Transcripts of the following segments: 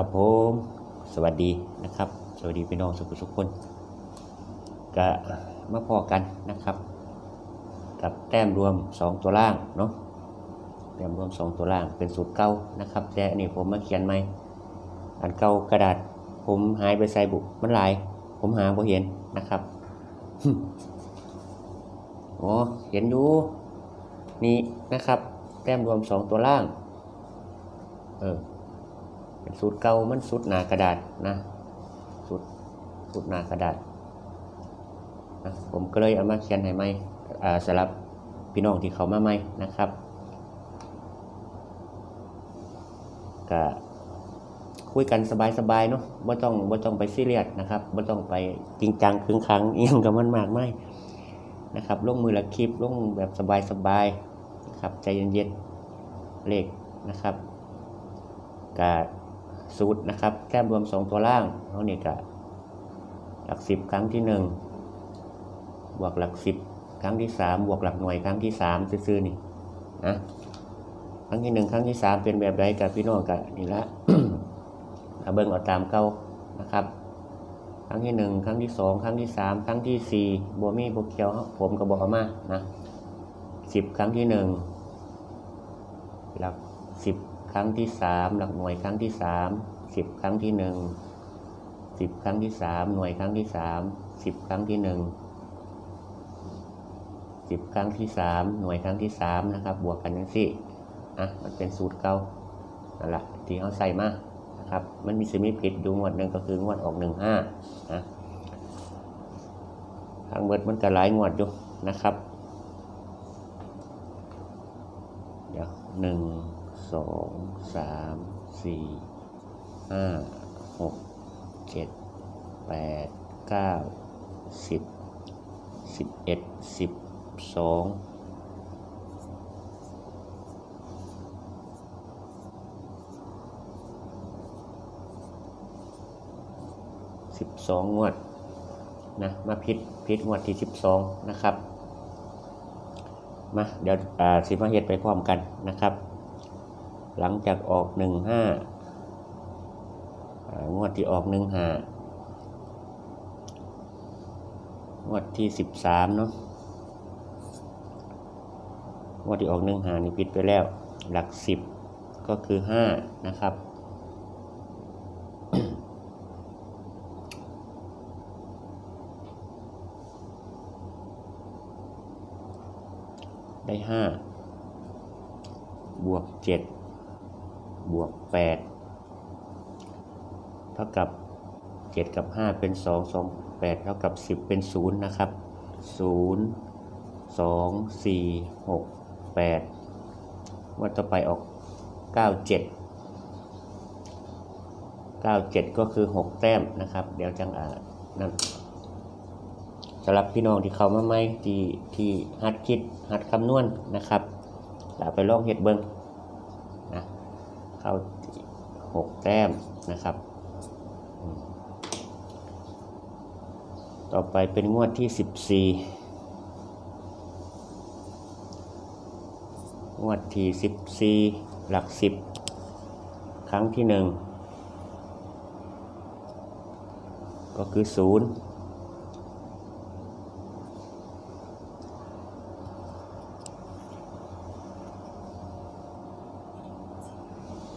ครับผมสวัสดีนะครับ สวัสดีพี่น้องสุขสุขคนก็มาพอกันนะครับ กับแต้มรวม 2 ตัวล่างเนาะแต้มรวม 2 ตัวล่างเป็นสูตรเก่านะครับ แต่อันนี้ผมมาเขียนใหม่อันเก่ากระดาษ ผมหายไปใส่บุมันหลาย ผมหาบ่เห็นนะครับโอ้เห็นอยู่นี่นะครับ แต้มรวม 2 ตัวล่าง เออ เป็นสูตรเก่ามันสูตรหนากระดาษนะสูตรสูตรหนากระดาษนะผมก็เลยเอามาเขียนให้ใหม่อ่าสำหรับพี่น้องที่เขามาใหม่นะครับก็คุยกันสบายๆเนาะไม่ต้องไม่ต้องไปซีเรียสนะครับไม่ต้องไปจริงจังคึงคังเอียงกับมันมากไม่นะครับลงมือละคลิปลงแบบสบายๆนะครับใจเย็นๆเลขนะครับกะ สูตรนะครับแต้มรวม 2 ตัวล่างเขาเนี่ยกะหลัก 10 ครั้งที่ 1 บวกหลัก 10 ครั้งที่ 3 บวกหลักหน่วยครั้งที่ 3 ซื่อๆนี่นะครั้งที่ 1 ครั้งที่ 3 เป็นแบบไรกับพี่น้องกับนี่ละเอาเบิ่งเอาตามเก่านะครับ ครั้งที่ 1 ครั้งที่ 2 ครั้งที่ 3 ครั้งที่4บัวมีบัวเขียวผมก็บอกเอมานะ10 ครั้งที่ 1 หลัก 10 ครั้งที่3หลักหน่วยครั้งที่3 10ครั้งที่1 10ครั้งที่3หน่วยครั้งที่3 10ครั้งที่1 10ครั้งที่3หน่วยครั้งที่3นะครับ บวกกันทั้งสี่อะมันเป็นสูตรเก่านั่นแหละที่เขาใส่มานะครับ มันมีสมิผิดอยู่งวดหนึ่งก็คืองวดออก15นะทางเบิดมันก็หลายงวดอยู่นะครับ เดี๋ยวหนึ่ง สองสามสี่ห้าหกเจ็ดแปดเก้าสิบสิบเอ็ดสิบสองสิบสองงวดนะมาพิษพิษงวดที่สิบสองนะครับมาเดี๋ยวอ่าสิมาเฮ็ดไปพร้อมกันนะครับ หลังจากออกหนึ่งห้างวดที่ออกหนึ่งห้างวดที่สิบสามเนาะงวดที่ออกหนึ่งห้านี่ปิดไปแล้ว หลักสิบก็คือห้านะครับได้ห้าบวกเจ็ด บวกแปดเท่ากับเจ็ดกับห้าเป็นสองสองแปดเท่ากับสิบเป็นศูนย์นะครับศูนย์สองสี่หกแปดวันต่อไปออกเก้าเจ็ดเก้าเจ็ดก็คือหกแต้มนะครับ เดี๋ยวจังอ่านนั่นสำหรับพี่น้องที่เขามาใหม่ที่ที่หัดคิดหัดคำนวณนะครับแล้วไปลองเฮ็ดเบิ้ง เข้าหกแต้มนะครับ ต่อไปเป็นงวดที่สิบี่งวดที่สิบี่หลักสิบครั้งที่หนึ่งก็คือศูนย์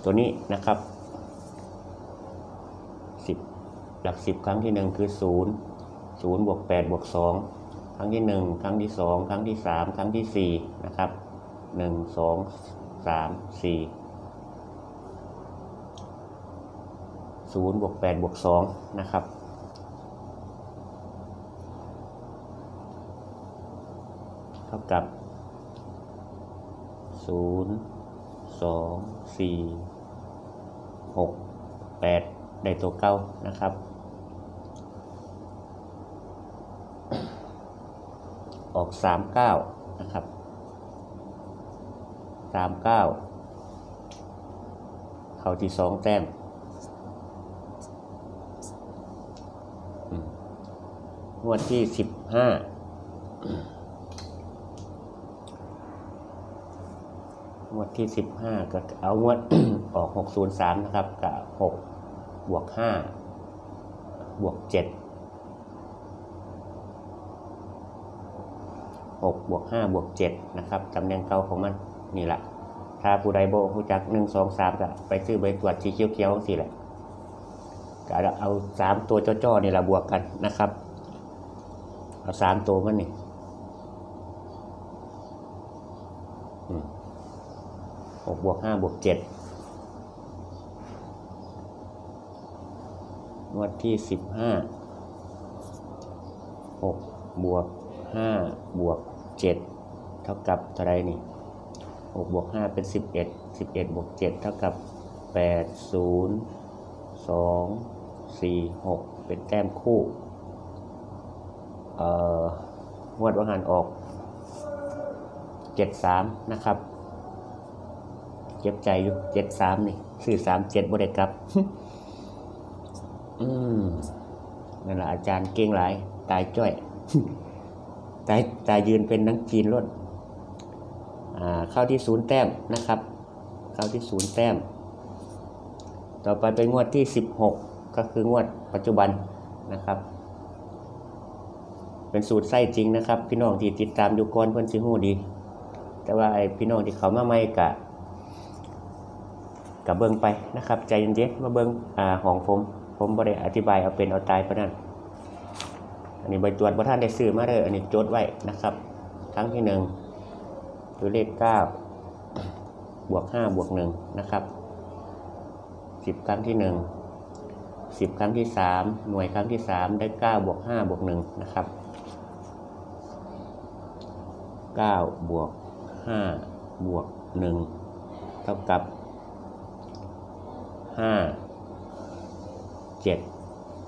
ตัวนี้นะครับสิบหลักสิบครั้งที่หนึ่งคือศูนย์ศูนย์บวกแปดบวกสองครั้งที่หนึ่งครั้งที่สองครั้งที่สามครั้งที่สี่นะครับหนึ่งสองสามสี่ศูนย์บวกแปดบวกสองนะครับเท่ากับศูนย์ 6 8 ได้ตัวเก้านะครับ ออก 39 นะครับ 39 เข้าที่ 2 แต้มงวดที่ 15 ที่ 15 ก็เอางวด ออก 603 นะครับกับ6บวกห้าบวกเจ็ดหกบวกห้าบวกเจ็ดนะครับตำแหน่งเก่าของมันนี่แหละถ้าผู้ใดโบรู้จักหนึ่งสองสามก็ไปซื้อใบตรวจสีเขียวๆสิแหละก็เอาสามตัวจ้อๆนี่แหละบวกกันนะครับ เอาสามตัวมันนี่ 6บวก5บวก7งวดที่ 15 6บวก5บวก7เท่ากับเท่าไรนี่6บวก5เป็น 11 11บวก7เท่ากับ 8 0 2 4 6 เป็นแต้มคู่ เอ่องวดว่างานออก 73 นะครับ เจ็บใจอยู่เจ็ดสามนี่สื่อสามเจ็ดบริกรับ อืมนั่นแหละอาจารย์เก่งหลาย ตายจ้อย ตายตายยืนเป็นนังจีนล้วนอ่าเข้าที่ศูนย์แต้มนะครับ เข้าที่ศูนย์แต้ม ต่อไปเป็นงวดที่สิบหกก็คืองวดปัจจุบันนะครับ เป็นสูตรไส้จริงนะครับ พี่น้องที่ติดตามอยู่ก่อนเพิ่นสิฮู้ดี แต่ว่าไอ้พี่น้องที่เขามาใหม่กะ กับเบิ่งไปนะครับ ใจเย็นๆมาเบิ่งอ่าของผมผมบ่ได้อธิบายเอาเป็นเอาตายไปนนั้นอันนี้ใบตรวจบ่ท่านได้ซื้อมาเด้ออันนี้จดไว้นะครับครั้งที่หนึ่งตัวเลข9บวก5บวก1นะครับ10ครั้งที่หนึ่ง10ครั้งที่3หน่วยครั้งที่3ได้9บวก5บวก1นะครับ9บวก5บวก1เท่ากับ 5 7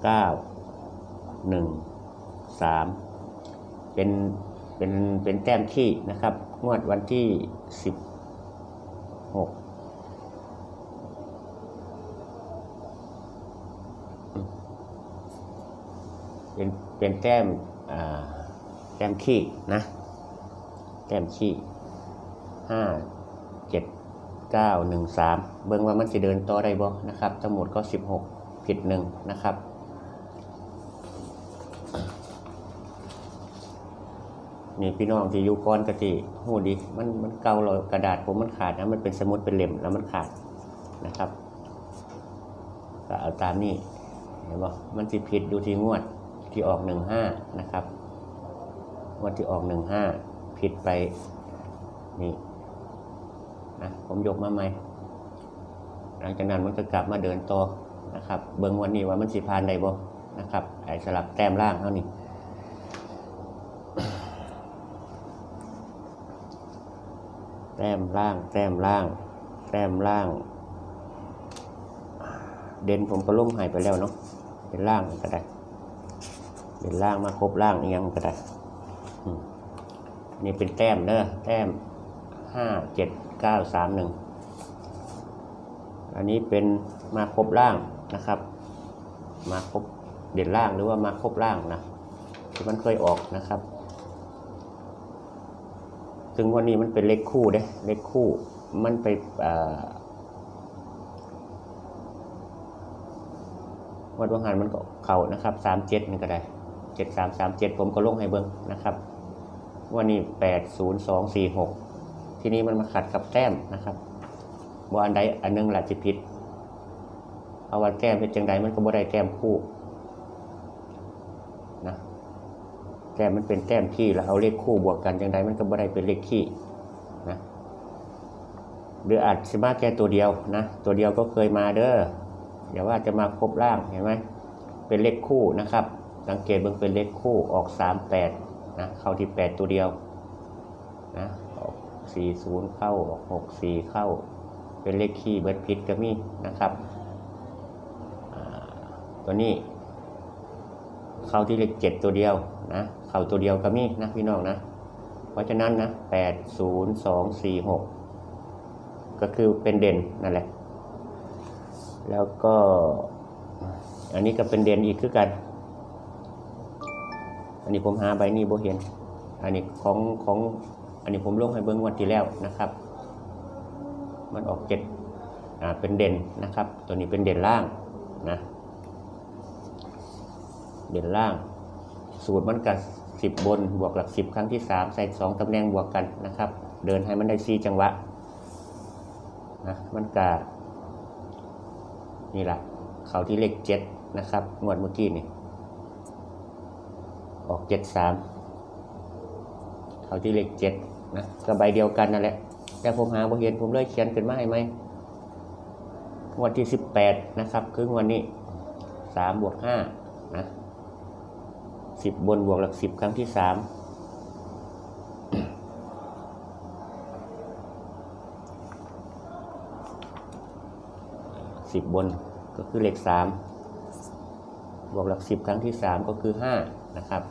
9 1 3เป็นเป็นเป็นแต้มที่นะครับ งวดวันที่16เป็นเป็นแต้มแต้มขี้นะ แต้มขี้ห้า ก้าหนึ่งสามเบิ่งว่ามันสิเดินต่อได้บ่นะครับ ทั้งหมดก็สิบหกผิดหนึ่งนะครับนี่พี่น้องที่อยู่ก้อนกะทิหูดีมันมันเกาเลยกระดาษผมมันขาดนะมันเป็นสมุดเป็นเล่มแล้วมันขาดนะครับก็เอาตามนี้เห็นบ่มันสิผิดดูที่งวดที่ออกหนึ่งห้านะครับงวดที่ออกหนึ่งห้าผิดไปนี่ นะผมยกมาใหม่ หลังจากนั้นมันก็กลับมาเดินต่อนะครับ เบิ้งวันนี้ว่ามันสิพานได้บ่นะครับไอ้สลับแต้มล่างเท่านี้แต้มล่าง แต้มล่าง แต้มล่าง เด่นผมก็ลงใหายไปแล้วเนาะเป็นล่างก็ได้เป็นล่างมาครบล่างยังก็ได้นี่เป็นแต้มเด้อแต้ม ห้าเจ็ดเก้าสามหนึ่งอันนี้เป็นมาครบล่างนะครับ มาครบเด่นล่างหรือว่ามาครบล่างนะที่มันเคยออกนะครับ ถึงวันนี้มันเป็นเลขคู่เด้เลขคู่มันไปวัดวังหันมันก็เข่านะครับสามเจ็ดนี่ก็ได้เจ็ดสามสามเจ็ดผมก็ลงให้เบิ้งนะครับ วันนี้แปดศูนย์สองสี่หก ทีนี้มันมาขัดกับแต้มนะครับว่าอันใดอันหนึงหละจะผิดเอาวันแต้มเป็นจังใดมันก็บ่ได้แต้มคู่นะแต้มมันเป็นแต้มขี้แล้วเอาเลขคู่บวกกันจังใดมันก็บ่ได้เป็นเลขขี้นะหรืออาจจะมาแค่ตัวเดียวนะตัวเดียวก็เคยมาเด้ออย่าว่าจะมาครบล่างเห็นไหมเป็นเลขคู่นะครับ สังเกตเบิ่งเป็นเลขคู่ออกสามแปดนะเข้าที่แปดตัวเดียวนะ สี่ศูนย์เข้าออกหกสี่เข้า เป็นเลขคี่เบิดพิษก็มีนะครับ ตัวนี้ เข้าที่เลขเจ็ดตัวเดียวนะเข้าตัวเดียวก็มีนะพี่น้องนะ เพราะฉะนั้นนะแปดศูนย์สองสี่หกก็คือเป็นเด่นนั่นแหละ แล้วก็อันนี้ก็เป็นเด่นอีกคือกัน อันนี้ผมหาใบนี้บ่เห็น อันนี้ของของ อันนี้ผมลงให้เบิ้งวันที่แล้วนะครับ มันออกเจ็ดอ่าเป็นเด่นนะครับ ตัวนี้เป็นเด่นล่างนะเด่นล่าง สูตรมันกับสิบบนบวกหลักสิบครั้งที่สามใส่สองตำแหน่งบวกกันนะครับ เดินให้มันได้สี่จังหวะนะมันกะนี่แหละเขาที่เลขเจ็ดนะครับงวดเมื่อกี้นี่ออกเจ็ดสามเขาที่เลขเจ็ด นะก็ใบเดียวกันนั่นแหละ แต่ผมหาบ่เห็นผมเลยเขียนขึ้นมาให้ไหมงวดที่สิบแปดนะครับคืองวดนี้สามบวกห้านะสิบบนบวกหลักสิบครั้งที่สามสิบบนก็คือเลขสามบวกหลักสิบครั้งที่สามก็คือห้านะครับ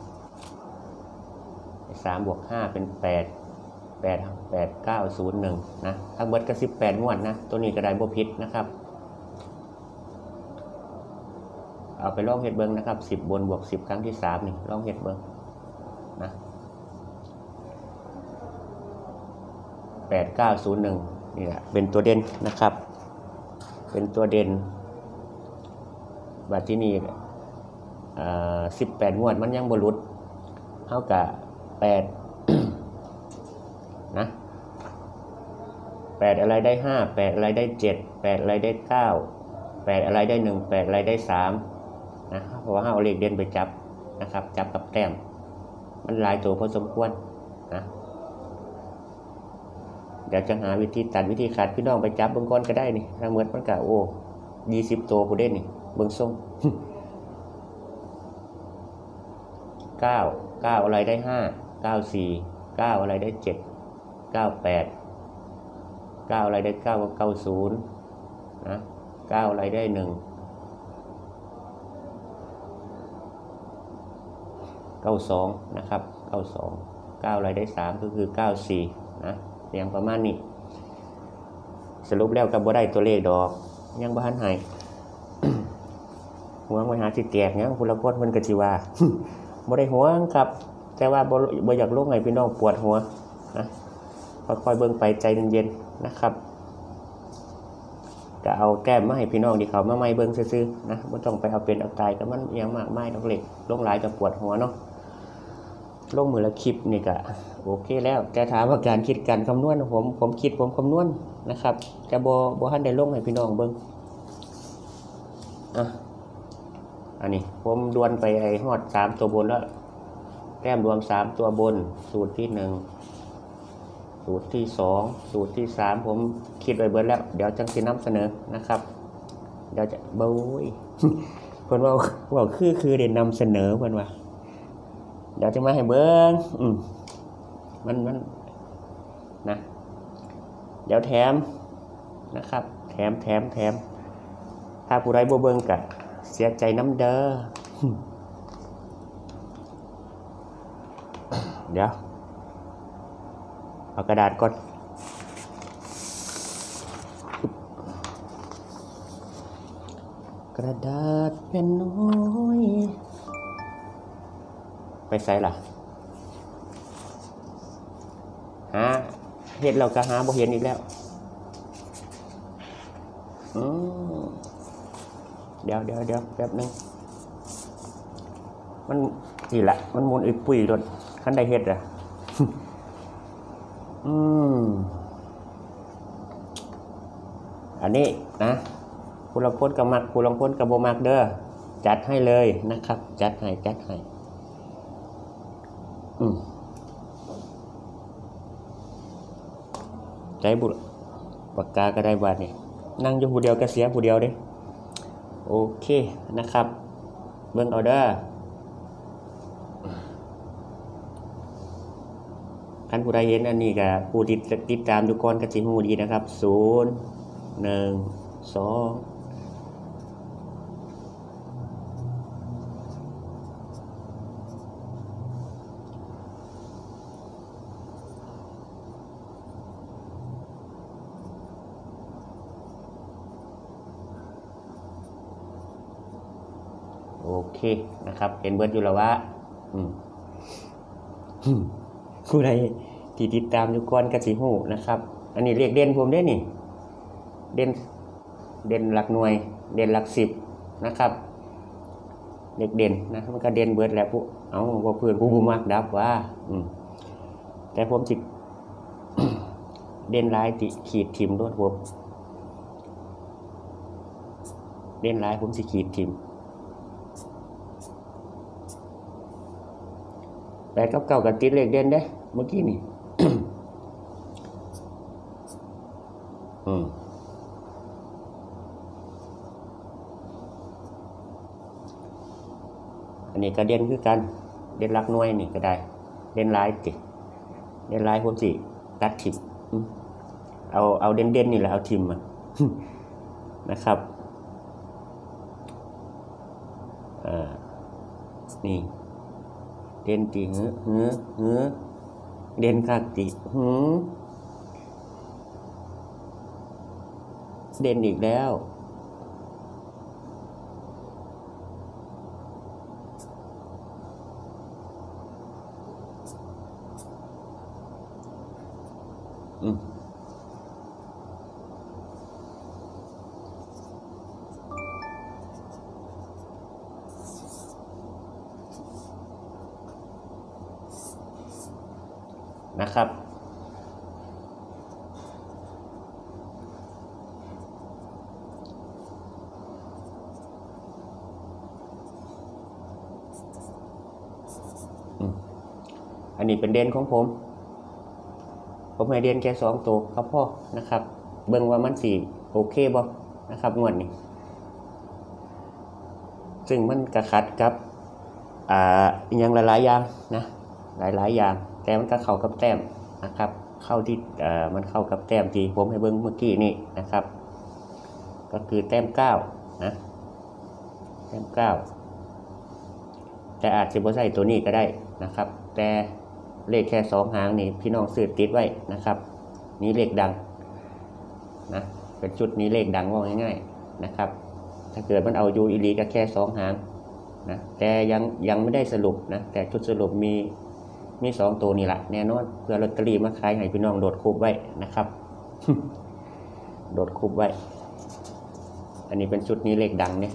สามบวกห้าเป็นแปด แปดแปดเก้าศูนย์หนึ่งนะทั้งหมดก็สิบแปดงวดนะ ตัวนี้ก็ได้บ่ผิดนะครับ เอาไปลองเห็ดเบิงนะครับสิบบนบวกสิบครั้งที่สามนี่ลองเห็ดเบิงนะแปดเก้าศูนย์หนึ่งนี่แหละเป็นตัวเด่นนะครับ เป็นตัวเด่นบัดที่นี่สิบแปดงวดมันยังบรุษเท่ากับแปด 8 อะไรได้ 5 8 อะไรได้ 7 8 อะไรได้ 9 8 อะไรได้ 1 8 อะไรได้3นะครับเพราะว่าเอาเลขเด่นไปจับนะครับ จับกับแต้ม มันหลายตัวพอสมควรนะเดี๋ยวจะหาวิธีตัดวิธีขาดพี่น้องไปจับเบื้องก้อนก็ได้นี่ถ้าเหมือนมันกะโอ้ยี่สิบตัวผู้เด่นนี่เบื้องส้มเก้าเก้าอะไรได้ห้าเก้าสี่เก้าอะไรได้เจ็ดเก้าแปด ก้าอะไรได้เก้าก็เก้าศูนย์นะเก้าอะไรได้หนึ่งเก้าสองนะครับเก้าสองเก้าอะไรได้สามก็คือเก้าสี่นะอย่างประมาณนี้ สรุปแล้วกับบ่ได้ตัวเลขดอก ยังบ้านหายหัวมาหาสิแตกเนี่ยคุณละคนมันกจิว่าบ่ได้หัวครับ แต่ว่าบ่บ่อยากลงให้พี่น้องปวดหัวนะ ค่อยๆเบิ่งไปใจเย็นๆนะครับก็เอาแก้มมาให้พี่น้องที่เขามาไม่เบิ่งซื่อๆนะบ่ต้องไปเอาเป็นเอาตายกับมันเอียงมากไมายดอกเหล็กลงหลายก็ปวดหัวเนาะลงมือละคลิปนี่ก็โอเคแล้วแต่ถามว่าการคิดการคำนวณผมผมคิดผมคำนวณนะครับแต่บ่บ่ทันได้ลงให้พี่น้องเบิ่งอะอันนี้ผมดวนไปไอ้ฮอดสามตัวบนแล้วแต้มรวมสามตัวบนสูตรที่หนึ่ง สูตรที่สองสูตรที่สามผมคิดไว้เบิดแล้ว เดี๋ยวจังสินำเสนอนะครับ เดี๋ยวจะบุ้ยเพิ่นว่าว่าคือคือเด่นนำเสนอเพิ่นว่าเดี๋ยวจะมาให้เบิ้งอืมมันมันนะเดี๋ยวแถมนะครับ แถมแถมแถมถ้าผู้ใดบ่เบิ่งกะเสียใจน้ำเด้อเดี๋ยว เอากระดาษก่อนกระดาษเป็นน้อย ไปใส่ล่ะหาเห็ดเราก็หาบ่เห็นอีกแล้วอืเดี๋ยวเดี๋ยวเดี๋ยวแป๊บนึงมันนี่แหละ มันมุนอีกปุ๋ยรถคันได้เฮ็ดอะ อืม อันนี้นะคุณลองพ้นกับมักคุณลองพ้นกับโบมักเด้อจัดให้เลยนะครับ จัดให้จัดให้อืมใจบุตรปากกาก็ได้บาทนี่นั่งอยู่ผู้เดียวก็เสียผู้เดียวเด้โอเคนะครับ เบิ่งเอาเด้อ คันผู้ใดเห็นอันนี้ก็ผู้ติดติดตามอยู่ก่อนก็สิฮู้ดีนะครับศูนย์หนึ่งสองโอเคนะครับเห็นเบิดอยู่แล้วว่าอืม ผู้ใดที่ติดตามอยู่ก่อนกสิฮู้นะครับ อันนี้เรียกเด่นผมได้นี่ เด่นเด่นหลักหน่วย เด่นหลักสิบนะครับเด็กเด่นนะมันก็เด่นเบิดแหล้วผู้เอาว่าเพื่อนผู้บ่มักดับว่า อืมแต่ผมสิเด่นลายติขีดทิมด้วยผมเด่นลายผมสิขีดทิม แปดกับเก้ากับติดเลขเด่นเด้เมื่อกี้นี่อืมอันนี้ก็เด่นคือกัน เด่นรักน้วยนี่ก็ได้ เด่นหลายติเด่นหลายผมสิตัดทิมเอาเอาเด่นเด่นนี่แหละเอาทิมมานะครับอ่านี่ เด่นตีเหือเหือเหือเด่นคักติหือเด่นอีกแล้ว อืมนะครับ อืมอันนี้ เด่นของผม ผมให้เด่นแค่สองตัวครับพ่อนะครับ เบิ่งว่ามันสี่โอเคบ่นะครับงวดนี้ ซึ่งมันกระขัดกับอ่ายังหลายๆอย่างนะหลายๆอย่าง แต่มันก็เข้ากับแต้มนะครับ เข้าที่อ่อมันเข้ากับแต้มที่ผมให้เบิ่งเมื่อกี้นี่นะครับ ก็คือแต้มเก้านะแต้มเก้าแต่อาจจะบ่ใช่ตัวนี้ก็ได้นะครับ แต่ เลขแค่สองหางนี่พี่น้องสืบติดไว้นะครับ นี่เลขดังนะเป็นชุดนี้เลขดังว่าง่ายๆนะครับ ถ้าเกิดมันเอายูอีลีก็แค่สองหางนะแต่ยังยังไม่ได้สรุปนะแต่ชุดสรุปมีมีสองตัวนี่แหละแน่นอนเพื่อลอตเตอรี่มาขายให้พี่น้องโดดคูบไว้นะครับ โดดคูบไว้ อันนี้เป็นชุดนี้เลขดังเนี่ย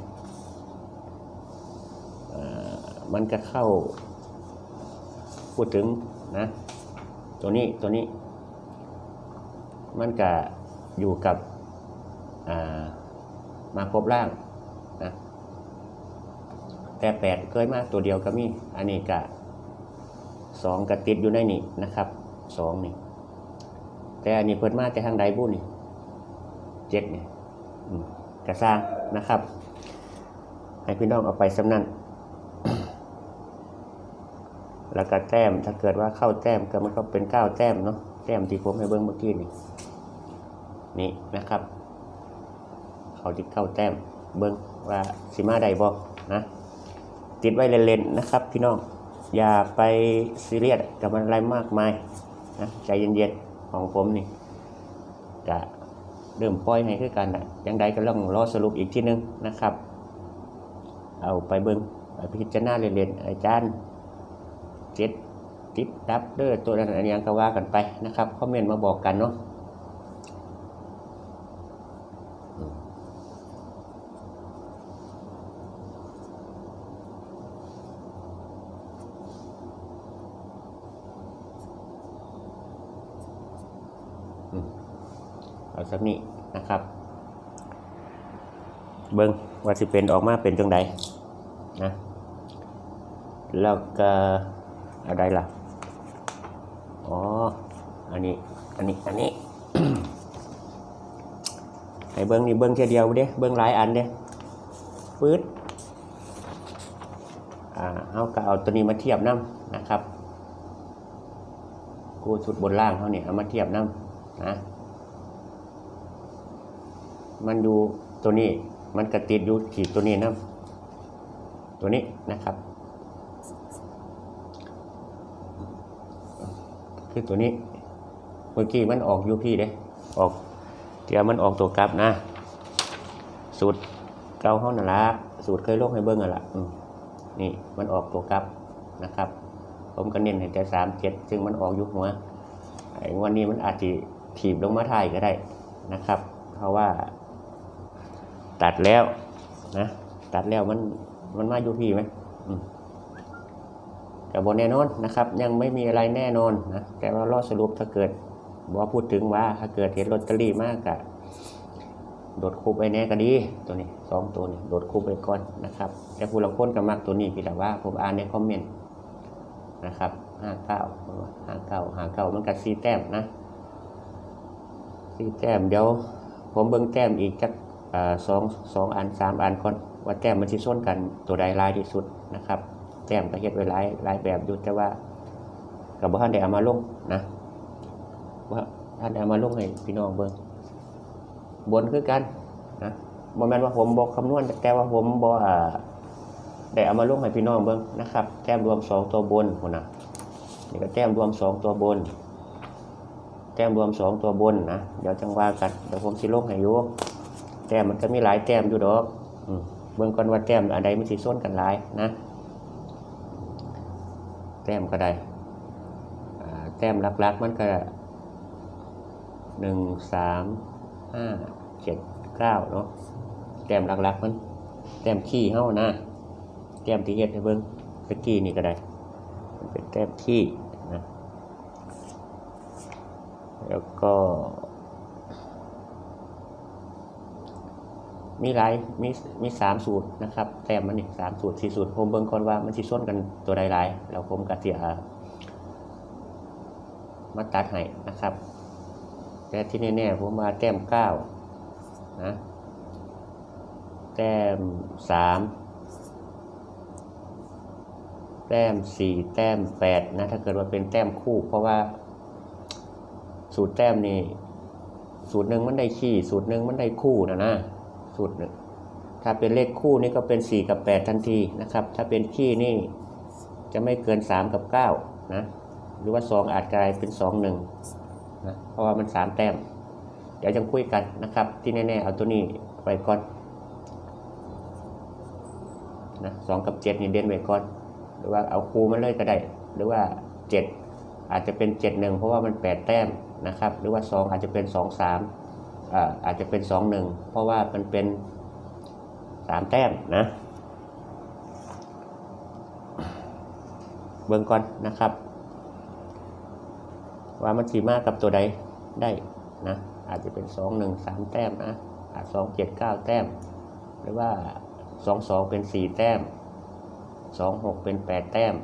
มันก็เข้าพูดถึง นะ ตัวนี้ตัวนี้ มันก็อยู่กับามาครบร่างนะแต่แปดเคยมาตัวเดียวก็มีอันนี้ก็สองก็ติดอยู่ในนี่นะครับสองนี่ แต่อันนี้เพิ่นมาแต่ทางใดบุนี่เจ็ดนี่กระสร้างนะครับ ให้พี่น้องเอาไปสำนัน แล้วก็แต้ม ถ้าเกิดว่าเข้าแต้มก็มันก็เป็นเก้าแต้มเนาะแต้มที่ผมให้เบิ้งเมื่อกี้นี่นี่นะครับ เขาที่เข้าแต้มเบิ้งว่าสิมาใดบอกนะติดไว้เล่นๆนะครับ พี่น้องอย่าไปซีเรียสกับมันอะไรมากมายนะใจเย็นๆของผมนี่จะเริ่มปล่อยให้คือกันนะยังใดก็ต้องรอสรุปอีกทีนึงนะครับ เอาไปเบิ้งไปพิจารณาเล่นๆอาจารย์ เจ็ดติดดับเด้อตัวนั้นอันนี้ก็ว่ากันไปนะครับคอมเมนต์มาบอกกันเนาะเอาสักนี้นะครับ เบิ้งว่าสิเป็นออกมาเป็นจังใดนะแล้วก็ อะไรล่ะ อ๋อ อันนี้ อันนี้ อันนี้ ให้เบิ้งนี่เบิ้งแค่เดียวเด้เบิ้งหลายอันเด้ปื๊ดอ่าเอาก็เอาตัวนี้มาเทียบน้ำนะครับกูชุดบนล่างเขาเนี่ยเอามาเทียบน้ำนะ มันอยู่ตัวนี้ มันกระติดอยู่ขีดตัวนี้น้ำตัวนี้นะครับ คือตัวนี้ เมื่อกี้มันออกอยูพี่เด้ออกเดี๋ยวมันออกตัวกลับนะ สูตรเกาเขานั่นละสูตรเคยโลงให้เบิ้งอะละนี่มันออกตัวกลับนะครับ ผมก็เน้นให้แต่สามเจ็ดซึ่งมันออกอยุหัวไอ้งวันนี้มันอาจจะถีบลงมาถ่ายก็ได้นะครับ เพราะว่า ตัดแล้วนะตัดแล้วมันมันมาอยู่พี่ไหมม กับบนแน่นอนนะครับ ยังไม่มีอะไรแน่นอนนะแต่ว่ารอสรุปถ้าเกิดบอพูดถึงว่าถ้าเกิดเห็นลอตเตอรี่มากอะโดดคูบไว้แน่ก็ดีตัวนี้สองตัวนี้โดดคูบไปก่อนนะครับแต่ผู้ลังคนก็มักตัวนี้พี่แต่ว่าผมอ่านในคอมเมนต์นะครับห้าเก้าห้าเก้าห้าเก้ามันกับซีแต้มนะซีแต้มเดี๋ยวผมเบิ่งแต้มอีกจักสองสองอันสามอันก่อนว่าแต้มมันสิส้นกันตัวใดลายที่สุดนะครับ แต้มก็เฮ็ดไว้หลายหลายแบบอยู่แต่ว่ากับบ่ทันได้เอามาลงนะว่าท่านได้เอามาลงให้พี่น้องเบิ่งบนคือกันนะบ่แม่นว่าผมบอกคำนวณแต่ว่าผมบ่อ่าได้เอามาลงให้พี่น้องเบิ่งนะครับ แต้มรวมสองตัวบนคนนะนี่ก็แต้มรวมสองตัวบน แต้มรวมสองตัวบนนะเดี๋ยวจังว่ากันเดี๋ยวผมสิลงให้อยู่แต้มมันก็มีหลายแต้มอยู่ดอกเบื้องก่อนว่าแต้มอันใดมันสิส้นกันหลายนะ ต้มก็ได้แต้มหลักๆมันก็หนึ่งสามห้าเจ็ดเก้าเนาะแต้มหลักๆมันแต้มขี้เฮ้านะแต้มที่เฮ็ดให้เบิ่งตะกี้นี่ก็ได้เป็นแต้มขี้นะแล้วก็ มีหลายมีมีสามสูตรนะครับแต้มมันนี่สามสูตรสี่สูตรผมเบิ่งก่อนว่ามันสิส้นกันตัวใดหลายแล้วผมก็สิอ่ามาตัดให้นะครับ แต่ที่แน่ๆผมมาแต้มเก้านะแต้มสามแต้มสี่แต้มแปดนะถ้าเกิดว่าเป็นแต้มคู่ เพราะว่าสูตรแต้มนี่สูตรหนึ่งมันได้ขี้สูตรหนึ่งมันได้คู่นะนะ สูตรหนึ่งถ้าเป็นเลขคู่นี่ก็เป็นสี่กับแปดทันทีนะครับ ถ้าเป็นขี้นี่จะไม่เกินสามกับเก้านะ หรือว่าสองอาจกลายเป็นสองหนึ่งนะเพราะว่ามันสามแต้ม เดี๋ยวจะคุยกันนะครับ ที่แน่ๆเอาตัวนี้ไปก่อนนะสองกับเจ็ดนี่เด่นไว้ก่อน หรือว่าเอาคูมันเลยก็ได้ หรือว่าเจ็ดอาจจะเป็นเจ็ดหนึ่งเพราะว่ามันแปดแต้มนะครับ หรือว่าสองอาจจะเป็นสองสาม อาอาจจะเป็นสองหนึ่งเพราะว่ามันเป็นสามแต้มนะ เบิ่งก่อนนะครับ ว่ามันสีมากกับตัวใดได้นะ อาจจะเป็นสองหนึ่งสามแต้มนะอาจสองเจ็ดเก้าแต้ม หรือว่าสองสองเป็นสี่แต้มสองหกเป็นแปดแต้ม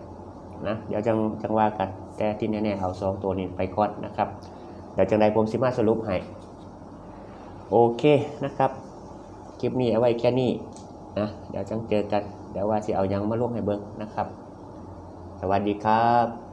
นะเดี๋ยวจังจังว่ากันแต่ที่แน่ๆเอาสองตัวนี้ไปก่อนนะครับเดี๋ยวจังใดผมสิมาสรุปให้ โอเคนะครับ คลิปนี้เอาไว้แค่นี้นะเดี๋ยวจังเจอกัน เดี๋ยวว่าสิเอายังมาลงให้เบิ้งนะครับ สวัสดีครับ